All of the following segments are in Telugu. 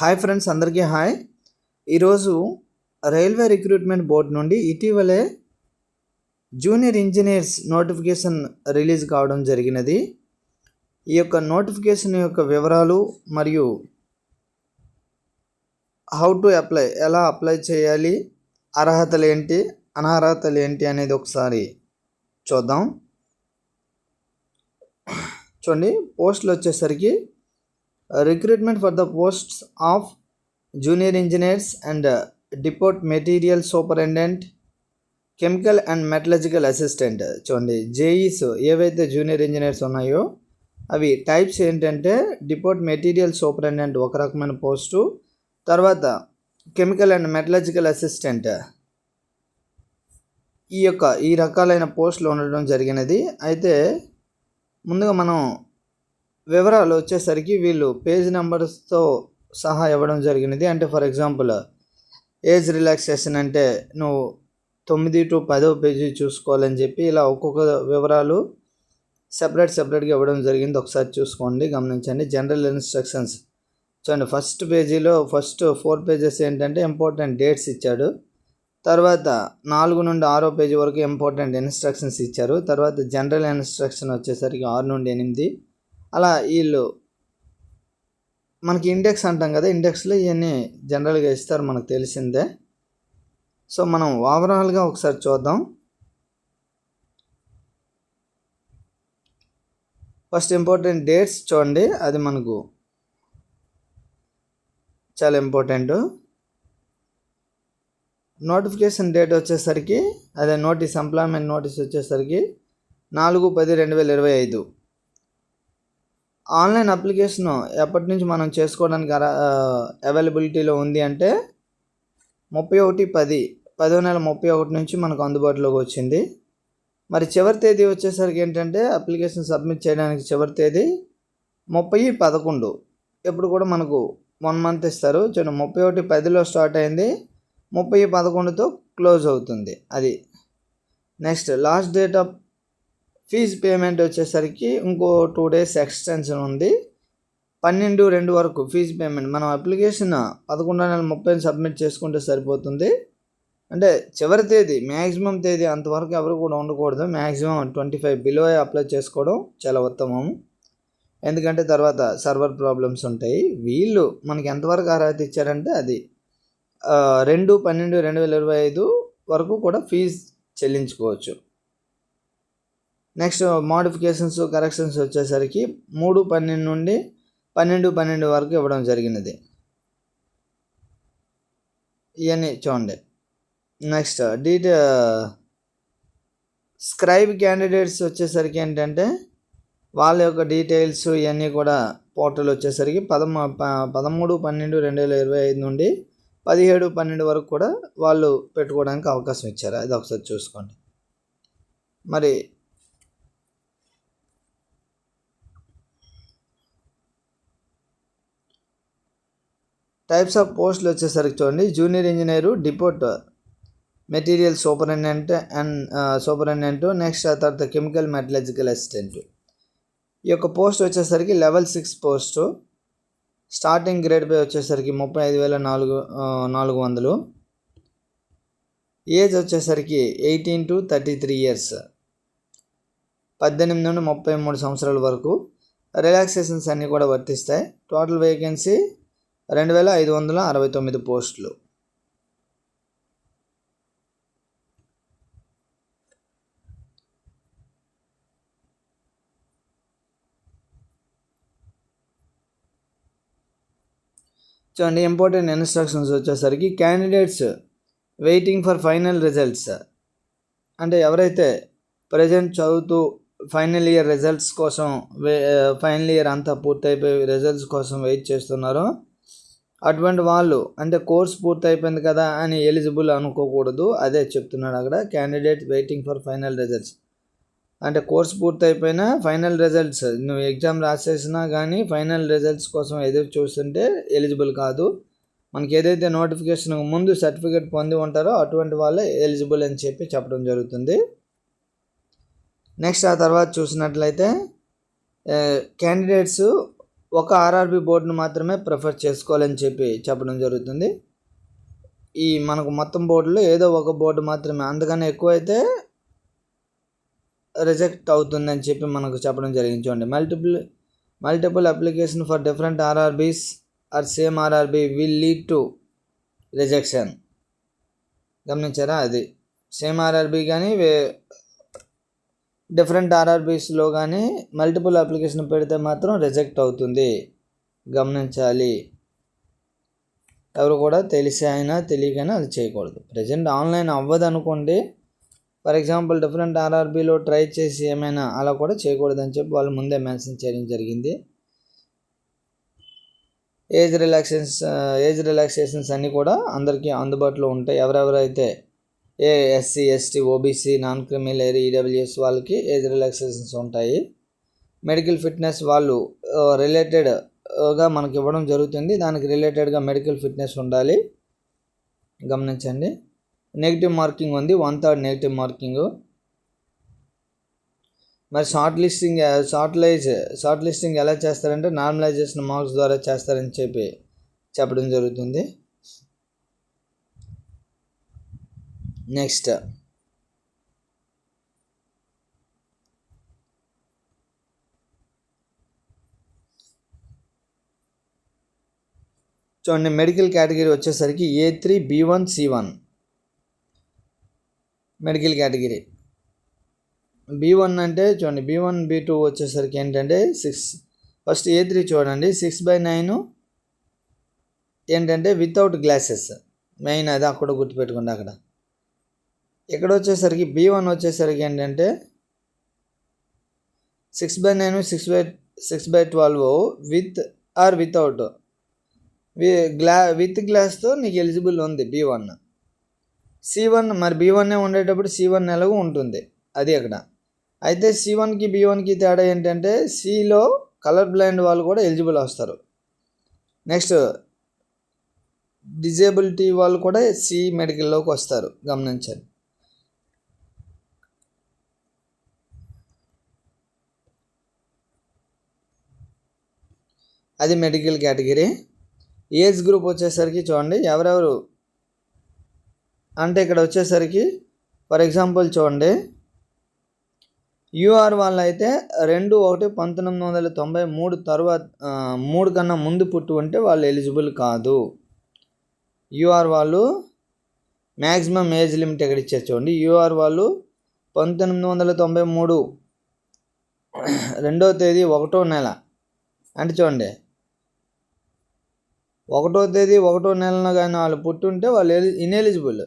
హాయ్ ఫ్రెండ్స్ అందరికీ హాయ్ ఈరోజు రైల్వే రిక్రూట్మెంట్ బోర్డు నుండి ఇటీవలే జూనియర్ ఇంజనీర్స్ నోటిఫికేషన్ రిలీజ్ కావడం జరిగినది ఈ యొక్క నోటిఫికేషన్ యొక్క వివరాలు మరియు హౌ టు అప్లై ఎలా అప్లై చేయాలి అర్హతలు ఏంటి అనర్హతలు ఏంటి అనేది ఒకసారి చూద్దాం చూడండి పోస్టులు వచ్చేసరికి recruitment for the posts of junior engineers and depot material superintendent chemical and metallurgical assistant చూడండి జేఈస్ e ఏవైతే జూనియర్ ఇంజనీర్స్ ఉన్నాయో అవి టైప్స్ ఏంటంటే డిపోర్ట్ మెటీరియల్ సూపరింటెండెంట్ ఒక రకమైన పోస్టు తర్వాత కెమికల్ అండ్ మెటలజికల్ అసిస్టెంట్ ఈ యొక్క ఈ రకాలైన పోస్టులు ఉండడం జరిగినది అయితే ముందుగా మనం వివరాలు వచ్చేసరికి వీళ్ళు పేజ్ నెంబర్స్తో సహా ఇవ్వడం జరిగినది అంటే ఫర్ ఎగ్జాంపుల్ ఏజ్ రిలాక్సేషన్ అంటే నువ్వు తొమ్మిది టు పదో పేజీ చూసుకోవాలని చెప్పి ఇలా ఒక్కొక్క వివరాలు సెపరేట్ సెపరేట్గా ఇవ్వడం జరిగింది ఒకసారి చూసుకోండి గమనించండి జనరల్ ఇన్స్ట్రక్షన్స్ చూడండి ఫస్ట్ పేజీలో ఫస్ట్ ఫోర్ పేజెస్ ఏంటంటే ఇంపార్టెంట్ డేట్స్ ఇచ్చాడు తర్వాత నాలుగు నుండి ఆరో పేజీ వరకు ఇంపార్టెంట్ ఇన్స్ట్రక్షన్స్ ఇచ్చారు తర్వాత జనరల్ ఇన్స్ట్రక్షన్ వచ్చేసరికి ఆరు నుండి ఎనిమిది అలా వీళ్ళు మనకి ఇండెక్స్ అంటాం కదా ఇండెక్స్లో ఇవన్నీ జనరల్గా ఇస్తారు మనకు తెలిసిందే సో మనం ఓవరాల్గా ఒకసారి చూద్దాం ఫస్ట్ ఇంపార్టెంట్ డేట్స్ చూడండి అది మనకు చాలా ఇంపార్టెంట్ నోటిఫికేషన్ డేట్ వచ్చేసరికి అదే నోటీస్ ఎంప్లాయ్మెంట్ నోటీస్ వచ్చేసరికి నాలుగు పది రెండు వేల ఇరవై ఐదు ఆన్లైన్ అప్లికేషన్ ఎప్పటి నుంచి మనం చేసుకోవడానికి అవైలబిలిటీలో ఉంది అంటే ముప్పై ఒకటి పది పదో నెల ముప్పై ఒకటి నుంచి మనకు అందుబాటులోకి వచ్చింది మరి చివరి తేదీ వచ్చేసరికి ఏంటంటే అప్లికేషన్ సబ్మిట్ చేయడానికి చివరి తేదీ ముప్పై పదకొండు ఎప్పుడు కూడా మనకు వన్ మంత్ ఇస్తారు చూడండి ముప్పై ఒకటి పదిలో స్టార్ట్ అయింది ముప్పై పదకొండుతో క్లోజ్ అవుతుంది అది next last date of fee payment వచ్చేసరికి ఇంకో టూ డేస్ ఎక్స్టెన్షన్ ఉంది పన్నెండు రెండు వరకు ఫీజు పేమెంట్ మనం అప్లికేషన్ పదకొండు నెల ముప్పై సబ్మిట్ చేసుకుంటే సరిపోతుంది అంటే చివరి తేదీ మ్యాక్సిమం తేదీ అంతవరకు ఎవరు కూడా ఉండకూడదు maximum twenty five below apply చేసుకోవడం చాలా ఉత్తమం ఎందుకంటే తర్వాత సర్వర్ ప్రాబ్లమ్స్ ఉంటాయి వీళ్ళు మనకి ఎంతవరకు అర్హత ఇచ్చారంటే అది రెండు పన్నెండు రెండు వేల ఇరవై ఐదు వరకు కూడా ఫీజు చెల్లించుకోవచ్చు నెక్స్ట్ మోడిఫికేషన్స్ కరెక్షన్స్ వచ్చేసరికి మూడు పన్నెండు నుండి పన్నెండు పన్నెండు వరకు ఇవ్వడం జరిగినది ఇవన్నీ చూడండి నెక్స్ట్ డీట స్క్రైబ్ క్యాండిడేట్స్ వచ్చేసరికి ఏంటంటే వాళ్ళ యొక్క డీటెయిల్స్ ఇవన్నీ కూడా పోర్టల్ వచ్చేసరికి పదమ పదమూడు పన్నెండు రెండు వేల ఇరవై ఐదు నుండి పదిహేడు పన్నెండు వరకు కూడా వాళ్ళు పెట్టుకోవడానికి అవకాశం ఇచ్చారు అది ఒకసారి చూసుకోండి మరి టైప్స్ ఆఫ్ పోస్టులు వచ్చేసరికి చూడండి junior engineer depot material superintendent and superintendent next ఆ తర్వాత కెమికల్ మెటలజికల్ అసిస్టెంట్ ఈ యొక్క పోస్ట్ వచ్చేసరికి level six post starting grade pay వచ్చేసరికి ముప్పై ఐదు వేల నాలుగు నాలుగు వందలు ఏజ్ వచ్చేసరికి eighteen to thirty three years పద్దెనిమిది నుండి ముప్పై మూడు సంవత్సరాల వరకు రిలాక్సేషన్స్ అన్నీ కూడా వర్తిస్తాయి టోటల్ వేకెన్సీ రెండు వేల ఐదు వందల అరవై తొమ్మిది పోస్టులు చూడండి ఇంపార్టెంట్ ఇన్స్ట్రక్షన్స్ వచ్చేసరికి candidates waiting for final results అంటే ఎవరైతే ప్రజెంట్ చదువుతూ ఫైనల్ ఇయర్ రిజల్ట్స్ కోసం ఫైనల్ ఇయర్ అంతా పూర్తయిపోయి రిజల్ట్స్ కోసం వెయిట్ చేస్తున్నారో అటువంటి వాళ్ళు అంటే కోర్స్ పూర్తయిపోయింది కదా అని ఎలిజిబుల్ అనుకోకూడదు అదే చెప్తున్నాడు అక్కడ candidate waiting for final results అంటే కోర్స్ పూర్తయిపోయినా ఫైనల్ రిజల్ట్స్ నువ్వు ఎగ్జామ్ రాసేసినా కానీ ఫైనల్ రిజల్ట్స్ కోసం ఎదురు చూస్తుంటే ఎలిజిబుల్ కాదు మనకి ఏదైతే నోటిఫికేషన్ ముందు సర్టిఫికేట్ పొంది ఉంటారో అటువంటి వాళ్ళే ఎలిజిబుల్ అని చెప్పి చెప్పడం జరుగుతుంది నెక్స్ట్ ఆ తర్వాత చూసినట్లయితే క్యాండిడేట్స్ ఒక ఆర్ఆర్బి బోర్డును మాత్రమే ప్రిఫర్ చేసుకోవాలని చెప్పి చెప్పడం జరుగుతుంది ఈ మనకు మొత్తం బోర్డులో ఏదో ఒక బోర్డు మాత్రమే అందుకని ఎక్కువైతే రిజెక్ట్ అవుతుందని చెప్పి మనకు చెప్పడం జరిగింది చూడండి multiple multiple application for different RRBs are same RRB will lead to rejection గమనించారా అది సేమ్ ఆర్ఆర్బి కానీ వే డిఫరెంట్ ఆర్ఆర్బీస్లో కానీ మల్టిపుల్ అప్లికేషన్ పెడితే మాత్రం రిజెక్ట్ అవుతుంది గమనించాలి ఎవరు కూడా తెలిసి అయినా తెలియకైనా అది చేయకూడదు ప్రజెంట్ ఆన్లైన్ అవ్వదు అనుకోండి ఫర్ ఎగ్జాంపుల్ డిఫరెంట్ ఆర్ఆర్బీలో ట్రై చేసి ఏమైనా అలా కూడా చేయకూడదని చెప్పి వాళ్ళు ముందే మెన్షన్ చేయడం జరిగింది ఏజ్ రిలాక్సేషన్స్ ఏజ్ రిలాక్సేషన్స్ అన్నీ కూడా అందరికీ అందుబాటులో ఉంటాయి ఎవరెవరైతే ఏ SC ST OBC non creamy layer EWS వాళ్ళకి ఏజ్ రిలాక్సేషన్స్ ఉంటాయి మెడికల్ ఫిట్నెస్ వాళ్ళు రిలేటెడ్గా మనకి ఇవ్వడం జరుగుతుంది దానికి రిలేటెడ్గా మెడికల్ ఫిట్నెస్ ఉండాలి గమనించండి నెగిటివ్ మార్కింగ్ ఉంది వన్ థర్డ్ నెగిటివ్ మార్కింగ్ మరి షార్ట్ లిస్టింగ్ షార్ట్ లైజ్ షార్ట్ లిస్టింగ్ ఎలా చేస్తారంటే నార్మలైజేషన్ మార్క్స్ ద్వారా చేస్తారని చెప్పి చెప్పడం జరుగుతుంది నెక్స్ట్ చూడండి మెడికల్ కేటగిరీ వచ్చేసరికి A three B one C one medical category B one అంటే చూడండి బి వన్ బి టూ వచ్చేసరికి ఏంటంటే సిక్స్ ఫస్ట్ ఏ త్రీ చూడండి సిక్స్ బై నైన్ ఏంటంటే వితౌట్ గ్లాసెస్ మెయిన్ అది అక్కడ గుర్తుపెట్టుకోండి అక్కడ ఇక్కడ వచ్చేసరికి బీ వన్ వచ్చేసరికి ఏంటంటే six by nine six by six by twelve with or without వి గ్లా విత్ గ్లాస్తో నీకు ఎలిజిబుల్ ఉంది బీ వన్ సి వన్ మరి బీ వన్ ఉండేటప్పుడు సి వన్ ఎలాగో ఉంటుంది అది అక్కడ అయితే సి వన్కి బీ వన్కి తేడా ఏంటంటే సిలో కలర్ బ్లైండ్ వాళ్ళు కూడా ఎలిజిబుల్ వస్తారు నెక్స్ట్ డిజేబిలిటీ వాళ్ళు కూడా సి మెడికల్లోకి వస్తారు గమనించండి అది మెడికల్ కేటగిరీ ఏజ్ గ్రూప్ వచ్చేసరికి చూడండి ఎవరెవరు అంటే ఇక్కడ వచ్చేసరికి ఫర్ ఎగ్జాంపుల్ చూడండి యూఆర్ వాళ్ళు అయితే రెండు ఒకటి పంతొమ్మిది వందల తొంభై మూడు తర్వాత మూడు కన్నా ముందు పుట్టి ఉంటే వాళ్ళు ఎలిజిబుల్ కాదు యూఆర్ వాళ్ళు మ్యాక్సిమం ఏజ్ లిమిట్ ఎక్కడ ఇచ్చారు చూడండి యూఆర్ వాళ్ళు పంతొమ్మిది వందల తొంభై మూడు రెండవ తేదీ ఒకటో నెల అంటే చూడండి ఒకటో తేదీ ఒకటో నెలలో కానీ వాళ్ళు పుట్టుంటే వాళ్ళు ఇన్ఎలిజిబుల్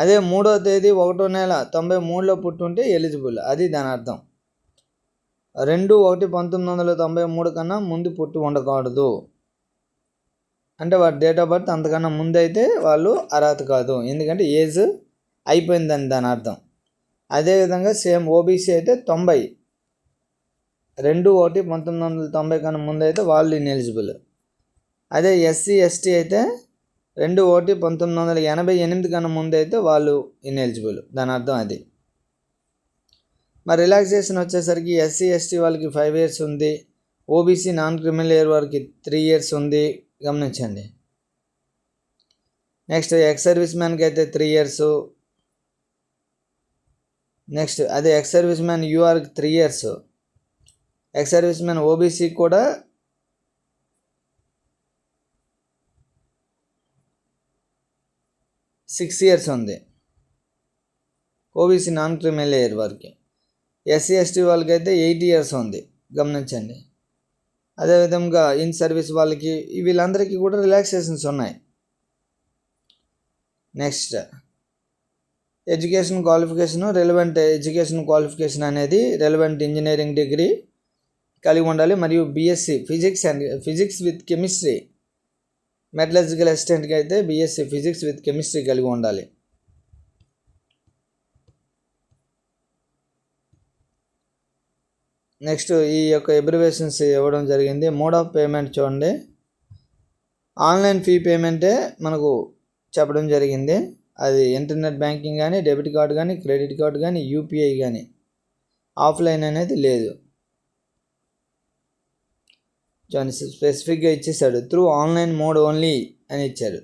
అదే మూడో తేదీ ఒకటో నెల తొంభై మూడులో పుట్టుంటే ఎలిజిబుల్ అది దాని అర్థం రెండు ఒకటి పంతొమ్మిది వందల తొంభై మూడు కన్నా ముందు పుట్టి ఉండకూడదు అంటే వారి డేట్ ఆఫ్ బర్త్ అంతకన్నా ముందైతే వాళ్ళు అర్హత కాదు ఎందుకంటే ఏజ్ అయిపోయిందని దాని అర్థం అదేవిధంగా సేమ్ ఓబీసీ అయితే తొంభై రెండు ఒకటి పంతొమ్మిది వందల తొంభై కన్నా ముందైతే వాళ్ళు ఇన్ఎలిజిబుల్ అదే ఎస్సీ ఎస్టీ అయితే రెండు ఒకటి పంతొమ్మిది వందల ఎనభై ఎనిమిది కన్నా ముందు అయితే వాళ్ళు ఇన్ఎలిజిబుల్ దాని అర్థం అది మరి రిలాక్సేషన్ వచ్చేసరికి ఎస్సీ ఎస్టీ వాళ్ళకి ఫైవ్ ఇయర్స్ ఉంది ఓబీసీ నాన్ క్రిమినల్ ఇయర్ వారికి త్రీ ఇయర్స్ ఉంది గమనించండి నెక్స్ట్ ఎక్స్ సర్వీస్ మ్యాన్కి అయితే త్రీ ఇయర్స్ నెక్స్ట్ అదే ex service man యూఆర్కి three years ex service man ఓబీసీకి కూడా సిక్స్ ఇయర్స్ ఉంది ఓబీసీ నాన్ క్రిమినల్ ఇయర్ వారికి ఎస్సీ ఎస్టీ వాళ్ళకి అయితే ఎయిట్ ఇయర్స్ ఉంది గమనించండి అదేవిధంగా ఇన్ సర్వీస్ వాళ్ళకి వీళ్ళందరికీ కూడా రిలాక్సేషన్స్ ఉన్నాయి next education qualification relevant education qualification అనేది రెలవెంట్ ఇంజనీరింగ్ డిగ్రీ కలిగి ఉండాలి మరియు BSc physics and physics with chemistry metallurgical అసిస్టెంట్కి అయితే బీఎస్సీ ఫిజిక్స్ విత్ కెమిస్ట్రీ కలిగి ఉండాలి నెక్స్ట్ ఈ యొక్క ఎబ్రివేషన్స్ ఇవ్వడం జరిగింది మోడ్ ఆఫ్ పేమెంట్ చూడండి ఆన్లైన్ ఫీ పేమెంటే మనకు చెప్పడం జరిగింది అది ఇంటర్నెట్ బ్యాంకింగ్ కానీ డెబిట్ కార్డు కానీ క్రెడిట్ కార్డు కానీ యూపీఐ కానీ ఆఫ్లైన్ అనేది లేదు జాన్ స్పెసిఫిక్గా ఇచ్చేసాడు త్రూ ఆన్లైన్ మోడ్ ఓన్లీ అని ఇచ్చాడు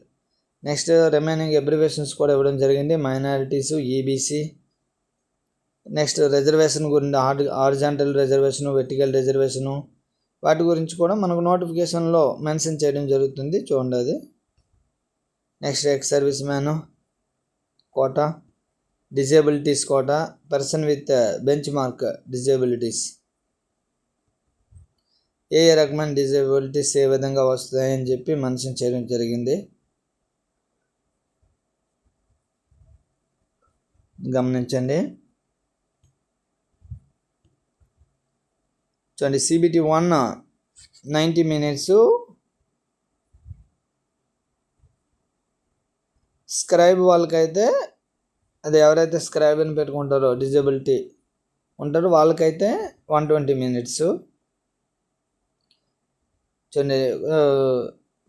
నెక్స్ట్ రిమైనింగ్ అబ్రివేషన్స్ కూడా ఇవ్వడం జరిగింది minorities EBC e next reservation గురించి or horizontal reservation vertical reservation వాటి గురించి కూడా మనకు నోటిఫికేషన్లో మెన్షన్ చేయడం జరుగుతుంది చూడండి అది next ex service man quota disabilities quota person with benchmark disabilities ఏ రకమైన డిజబిలిటీస్ ఏ విధంగా వస్తాయని చెప్పి మనిషిని చేయడం జరిగింది గమనించండి చూడండి CBT one ninety minutes scribe వాళ్ళకైతే అది ఎవరైతే స్క్రైబ్ అని పెట్టుకుంటారో డిజబిలిటీ ఉంటారో వాళ్ళకైతే వన్ ట్వంటీ మినిట్స్ చూడండి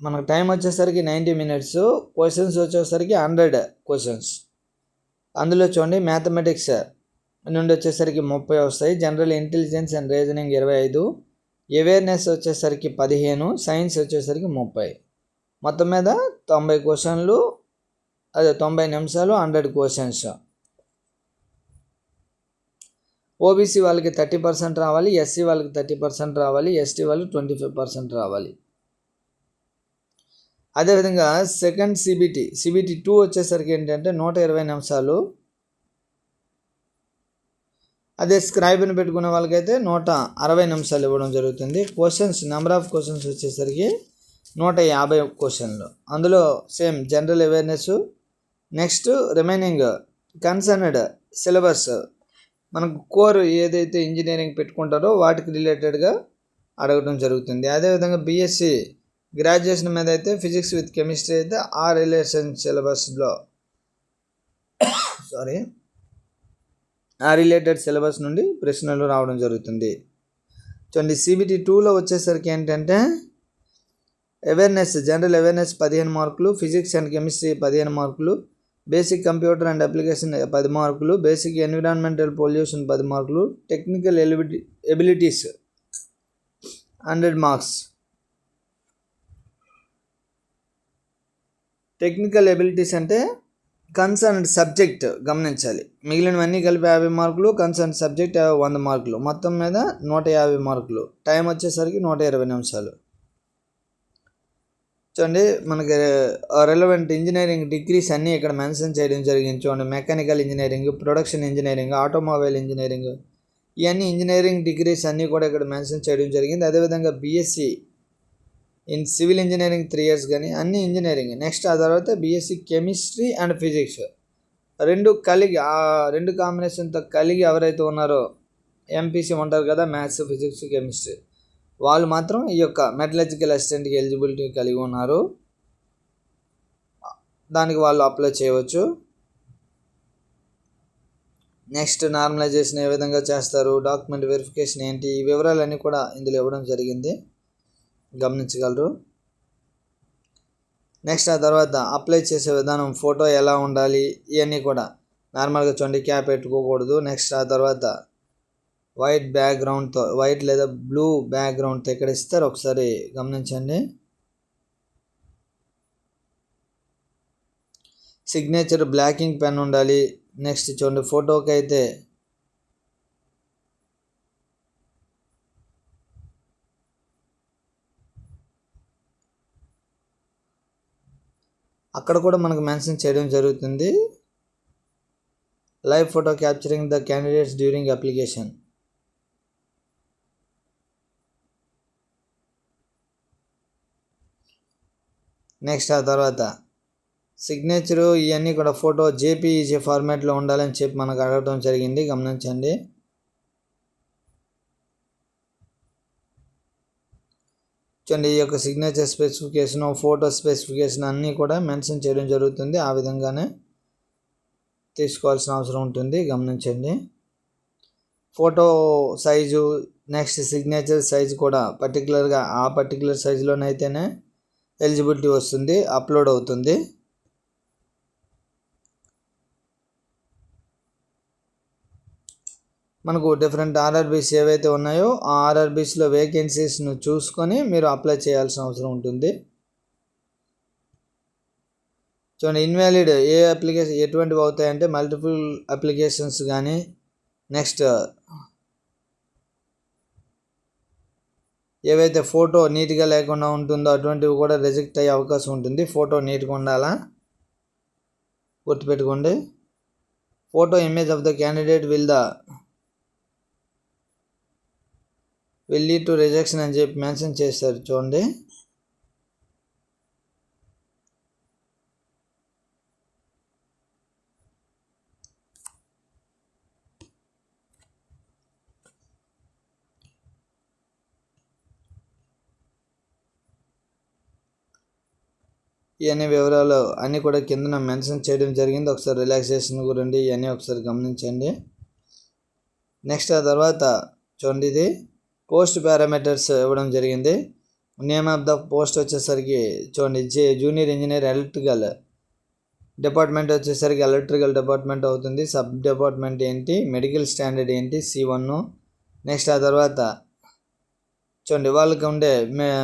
మనకు టైం వచ్చేసరికి నైంటీ మినిట్స్ క్వశ్చన్స్ వచ్చేసరికి హండ్రెడ్ క్వశ్చన్స్ అందులో చూడండి మ్యాథమెటిక్స్ నుండి వచ్చేసరికి ముప్పై వస్తాయి జనరల్ ఇంటెలిజెన్స్ అండ్ రీజనింగ్ ఇరవై ఐదు అవేర్నెస్ వచ్చేసరికి పదిహేను సైన్స్ వచ్చేసరికి ముప్పై మొత్తం మీద తొంభై క్వశ్చన్లు అదే తొంభై నిమిషాలు హండ్రెడ్ క్వశ్చన్స్ ఓబీసీ వాళ్ళకి థర్టీ పర్సెంట్ రావాలి ఎస్సీ వాళ్ళకి థర్టీ పర్సెంట్ రావాలి ఎస్టీ వాళ్ళకి ట్వంటీ ఫైవ్ పర్సెంట్ రావాలి అదేవిధంగా సెకండ్ సిబిటి సిబిటి టూ వచ్చేసరికి ఏంటంటే నూట ఇరవై నిమిషాలు అదే స్క్రైబ్ని పెట్టుకునే వాళ్ళకైతే నూట అరవై నిమిషాలు ఇవ్వడం జరుగుతుంది క్వశ్చన్స్ నెంబర్ ఆఫ్ క్వశ్చన్స్ వచ్చేసరికి నూట యాభై క్వశ్చన్లు అందులో same general awareness next remaining concerned syllabus మనకు కోర్ ఏదైతే ఇంజనీరింగ్ పెట్టుకుంటారో వాటికి రిలేటెడ్గా అడగడం జరుగుతుంది అదేవిధంగా బీఎస్సీ గ్రాడ్యుయేషన్ మీద అయితే ఫిజిక్స్ విత్ కెమిస్ట్రీ అయితే ఆ రిలేషన్ సిలబస్లో సారీ ఆ రిలేటెడ్ సిలబస్ నుండి ప్రశ్నలు రావడం జరుగుతుంది చూడండి సిబిటి టూలో వచ్చేసరికి ఏంటంటే అవేర్నెస్ జనరల్ అవేర్నెస్ పదిహేను మార్కులు ఫిజిక్స్ అండ్ కెమిస్ట్రీ పదిహేను మార్కులు బేసిక్ కంప్యూటర్ అండ్ అప్లికేషన్ పది మార్కులు బేసిక్ ఎన్విరాన్మెంటల్ పొల్యూషన్ పది మార్కులు technical ఎలిబిటీ abilities hundred marks technical abilities అంటే కన్సర్న్ సబ్జెక్ట్ గమనించాలి మిగిలినవన్నీ కలిపి యాభై మార్కులు కన్సర్న్ సబ్జెక్ట్ వంద మార్కులు మొత్తం మీద నూట యాభై మార్కులు టైం వచ్చేసరికి నూట ఇరవై నిమిషాలు చూడండి మనకి రెలవెంట్ ఇంజనీరింగ్ డిగ్రీస్ అన్నీ ఇక్కడ మెన్షన్ చేయడం జరిగింది చూడండి mechanical engineering production engineering automobile engineering ఇవన్నీ ఇంజనీరింగ్ డిగ్రీస్ అన్నీ కూడా ఇక్కడ మెన్షన్ చేయడం జరిగింది అదేవిధంగా BSc in civil engineering three years కానీ అన్ని ఇంజనీరింగ్ నెక్స్ట్ ఆ తర్వాత బీఎస్సీ కెమిస్ట్రీ అండ్ ఫిజిక్స్ రెండు కలిగి ఆ రెండు కాంబినేషన్తో కలిగి ఎవరైతే ఉన్నారో ఎంపీసీ ఉంటారు కదా మ్యాథ్స్ ఫిజిక్స్ కెమిస్ట్రీ వాళ్ళు మాత్రం ఈ యొక్క మెటలజికల్ అసిస్టెంట్కి ఎలిజిబిలిటీ కలిగి ఉన్నారు దానికి వాళ్ళు అప్లై చేయవచ్చు నెక్స్ట్ నార్మలైజేషన్ ఏ విధంగా చేస్తారు డాక్యుమెంట్ వెరిఫికేషన్ ఏంటి ఈ వివరాలన్నీ కూడా ఇందులో ఇవ్వడం జరిగింది గమనించగలరు నెక్స్ట్ ఆ తర్వాత అప్లై చేసే విధానం ఫోటో ఎలా ఉండాలి ఇవన్నీ కూడా నార్మల్గా చూడండి క్యాప్ పెట్టుకోకూడదు నెక్స్ట్ ఆ తర్వాత వైట్ బ్యాక్గ్రౌండ్తో వైట్ లేదా బ్లూ బ్యాక్గ్రౌండ్తో ఎక్కడ ఇస్తారు ఒకసారి గమనించండి సిగ్నేచర్ బ్లాకింగ్ పెన్ ఉండాలి నెక్స్ట్ చూడండి ఫోటోకి అయితే అక్కడ కూడా మనకు మెన్షన్ చేయడం జరుగుతుంది live photo capturing the candidates during application next ఆ తర్వాత సిగ్నేచరు ఇవన్నీ కూడా ఫోటో జేపీఈజీ ఫార్మాట్లో ఉండాలని చెప్పి మనకు అడగడం జరిగింది గమనించండి చూడండి ఈ యొక్క సిగ్నేచర్ స్పెసిఫికేషన్ ఫోటో స్పెసిఫికేషన్ అన్నీ కూడా మెన్షన్ చేయడం జరుగుతుంది ఆ విధంగానే తీసుకోవాల్సిన అవసరం ఉంటుంది గమనించండి photo size next signature size కూడా పర్టికులర్గా ఆ పర్టికులర్ సైజులోనైతేనే ఎలిజిబిలిటీ వస్తుంది అప్లోడ్ అవుతుంది మనకు డిఫరెంట్ ఆర్ఆర్బీస్ ఏవైతే ఉన్నాయో ఆ ఆర్ఆర్బీస్లో వేకెన్సీస్ను చూసుకొని మీరు అప్లై చేయాల్సిన అవసరం ఉంటుంది చూడండి ఇన్వాలిడ్ ఏ అప్లికేషన్ ఎటువంటివి అవుతాయంటే మల్టిపుల్ అప్లికేషన్స్ కానీ నెక్స్ట్ ఏవైతే ఫోటో నీట్గా లేకుండా ఉంటుందో అటువంటివి కూడా రిజెక్ట్ అయ్యే అవకాశం ఉంటుంది ఫోటో నీట్గా ఉండాలా గుర్తుపెట్టుకోండి photo image of the candidate will the will lead to rejection అని చెప్పి మెన్షన్ చేస్తారు చూడండి ఇవన్నీ వివరాలు అన్నీ కూడా కింద మెన్షన్ చేయడం జరిగింది ఒకసారి రిలాక్సేషన్ గురించి ఇవన్నీ ఒకసారి గమనించండి నెక్స్ట్ ఆ తర్వాత చూడండి ఇది పోస్ట్ పారామీటర్స్ ఇవ్వడం జరిగింది నేమ్ ఆఫ్ ద పోస్ట్ వచ్చేసరికి చూడండి J junior engineer electrical department వచ్చేసరికి ఎలక్ట్రికల్ డిపార్ట్మెంట్ అవుతుంది సబ్ డిపార్ట్మెంట్ ఏంటి మెడికల్ స్టాండర్డ్ ఏంటి సి వన్ నెక్స్ట్ ఆ తర్వాత చూడండి వాళ్ళకి ఉండే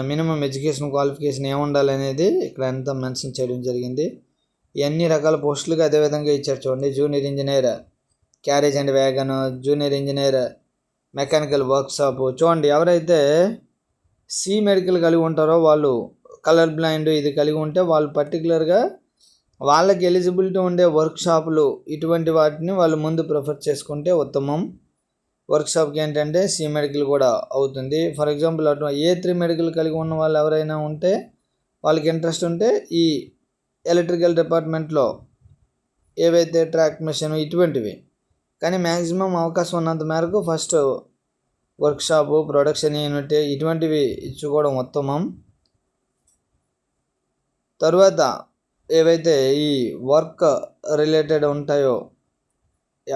మినిమం ఎడ్యుకేషన్ క్వాలిఫికేషన్ ఏముండాలి అనేది ఇక్కడ ఎంత మెన్షన్ చేయడం జరిగింది ఎన్ని రకాల పోస్టులకు అదేవిధంగా ఇచ్చారు చూడండి junior engineer carriage and wagon junior engineer mechanical workshop చూడండి ఎవరైతే సి మెడికల్ కలిగి ఉంటారో వాళ్ళు కలర్ బ్లైండ్ ఇది కలిగి ఉంటే వాళ్ళు పర్టికులర్గా వాళ్ళకి ఎలిజిబిలిటీ ఉండే వర్క్షాపులు ఇటువంటి వాటిని వాళ్ళు ముందు ప్రిఫర్ చేసుకుంటే ఉత్తమం వర్క్షాప్కి ఏంటంటే సి మెడికల్ కూడా అవుతుంది ఫర్ ఎగ్జాంపుల్ అటు ఏ త్రీ మెడికల్ కలిగి ఉన్న వాళ్ళు ఎవరైనా ఉంటే వాళ్ళకి ఇంట్రెస్ట్ ఉంటే ఈ ఎలక్ట్రికల్ డిపార్ట్మెంట్లో ఏవైతే ట్రాక్ మిషన్ ఇటువంటివి కానీ మ్యాక్సిమం అవకాశం ఉన్నంత మేరకు ఫస్ట్ వర్క్షాపు ప్రొడక్షన్ యూనిట్ ఇటువంటివి ఇచ్చుకోవడం ఉత్తమం తరువాత ఏవైతే ఈ వర్క్ రిలేటెడ్ ఉంటాయో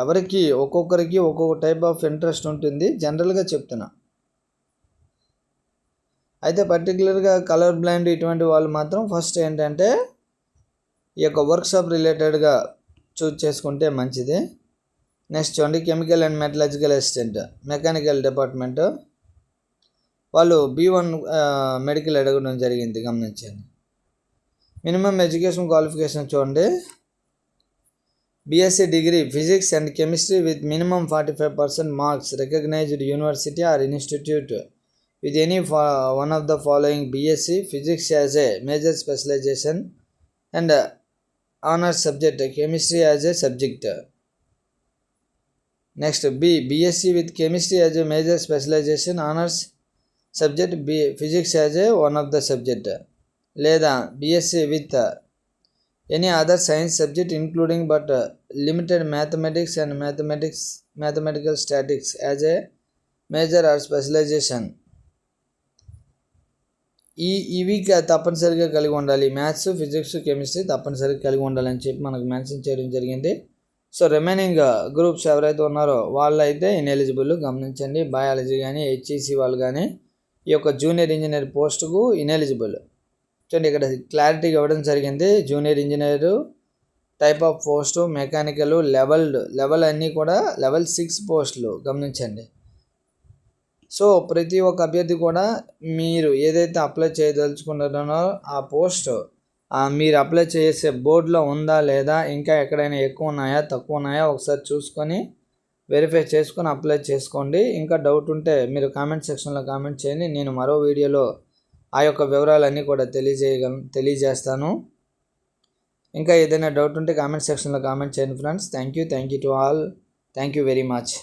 ఎవరికి ఒక్కొక్కరికి ఒక్కొక్క టైప్ ఆఫ్ ఇంట్రెస్ట్ ఉంటుంది జనరల్గా చెప్తున్నా అయితే పర్టికులర్గా కలర్ బ్లైండ్ ఇటువంటి వాళ్ళు మాత్రం ఫస్ట్ ఏంటంటే ఈ యొక్క వర్క్షాప్ రిలేటెడ్గా చూజ్ చేసుకుంటే మంచిది నెక్స్ట్ చూడండి chemical and metallurgical assistant mechanical department వాళ్ళు బీ వన్ మెడికల్ అడగడం జరిగింది గమనించండి మినిమం ఎడ్యుకేషన్ క్వాలిఫికేషన్ చూడండి BSc degree Physics and Chemistry with minimum 45% marks, recognized university or institute with any one of the following: BSc Physics as a major specialization and honors subject, Chemistry as a subject. Next, B. BSc with Chemistry as a major specialization, honors subject, B. Physics as a one of the subject. Leda BSc with any other science subject including but uh, limited mathematics and mathematics mathematical statics as a major or specialization ఈ ఇవి తప్పనిసరిగా కలిగి ఉండాలి మ్యాథ్స్ ఫిజిక్స్ కెమిస్ట్రీ తప్పనిసరిగా కలిగి ఉండాలని చెప్పి మనకు మెన్షన్ చేయడం జరిగింది సో రిమైనింగ్ గ్రూప్స్ ఎవరైతే ఉన్నారో వాళ్ళైతే ఇన్ఎలిజిబుల్ గమనించండి బయాలజీ కానీ హెచ్ఈసి వాళ్ళు కానీ ఈ యొక్క జూనియర్ ఇంజనీర్ పోస్టుకు ఇన్ఎలిజిబుల్ చూడండి ఇక్కడ క్లారిటీ ఇవ్వడం జరిగింది junior engineer type of post mechanical level level అన్నీ కూడా లెవెల్ సిక్స్ పోస్టులు గమనించండి సో ప్రతి ఒక్క అభ్యర్థి కూడా మీరు ఏదైతే అప్లై చేయదలుచుకుంటున్నారో ఆ పోస్ట్ మీరు అప్లై చేసే బోర్డులో ఉందా లేదా ఇంకా ఎక్కడైనా ఎక్కువ ఉన్నాయా తక్కువ ఉన్నాయా ఒకసారి చూసుకొని వెరిఫై చేసుకొని అప్లై చేసుకోండి ఇంకా డౌట్ ఉంటే మీరు కామెంట్ సెక్షన్లో కామెంట్ చేయండి నేను మరో వీడియోలో ఆ యొక్క వివరాలన్నీ కూడా తెలియజేయగ తెలియజేస్తాను ఇంకా ఏదైనా డౌట్ ఉంటే కామెంట్ సెక్షన్లో కామెంట్ చేయండి friends thank you thank you to all thank you very much